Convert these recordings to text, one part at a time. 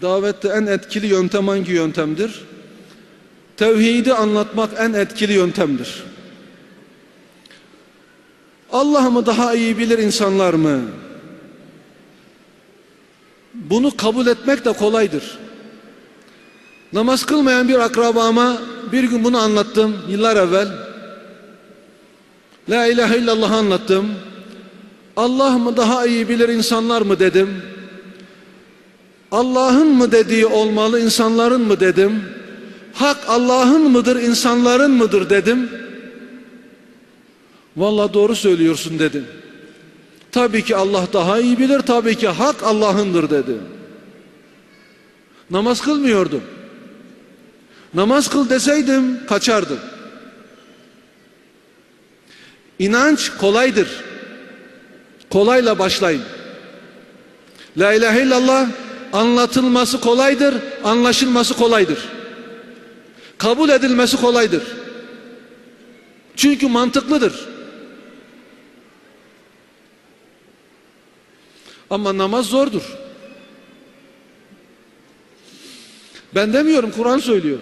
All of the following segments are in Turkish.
Davette en etkili yöntem hangi yöntemdir? Tevhidi anlatmak en etkili yöntemdir. Allah mı daha iyi bilir insanlar mı? Bunu kabul etmek de kolaydır. Namaz kılmayan bir akrabama bir gün bunu anlattım yıllar evvel. La ilahe illallah anlattım. Allah mı daha iyi bilir insanlar mı dedim. Allah'ın mı dediği olmalı insanların mı dedim. Hak Allah'ın mıdır insanların mıdır dedim. Vallahi doğru söylüyorsun dedim. Tabii ki Allah daha iyi bilir, tabii ki hak Allah'ındır dedi. Namaz kılmıyordum. Namaz kıl deseydim kaçardım. İnanç kolaydır. Kolayla başlayın. La ilahe illallah anlatılması kolaydır, anlaşılması kolaydır. Kabul edilmesi kolaydır. Çünkü mantıklıdır. Ama namaz zordur. Ben demiyorum Kur'an söylüyor.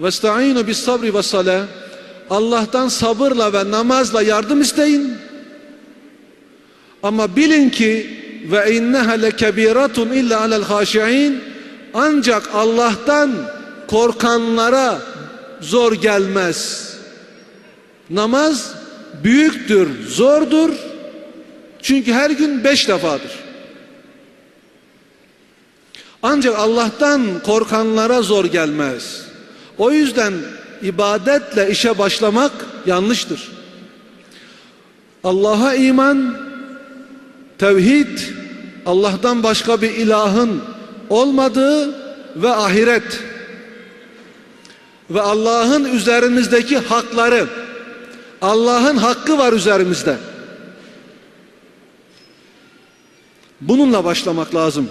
Vestaînu bis sabri ve. Allah'tan sabırla ve namazla yardım isteyin. Ama bilin ki ve inneha lekebiratun illa alel haşiin ancak Allah'tan korkanlara zor gelmez. Namaz büyüktür, zordur. Çünkü her gün beş defadır. Ancak Allah'tan korkanlara zor gelmez. O yüzden ibadetle işe başlamak yanlıştır. Allah'a iman, tevhid, Allah'tan başka bir ilahın olmadığı ve ahiret ve Allah'ın üzerimizdeki hakları Allah'ın hakkı var üzerimizde. Bununla başlamak lazım.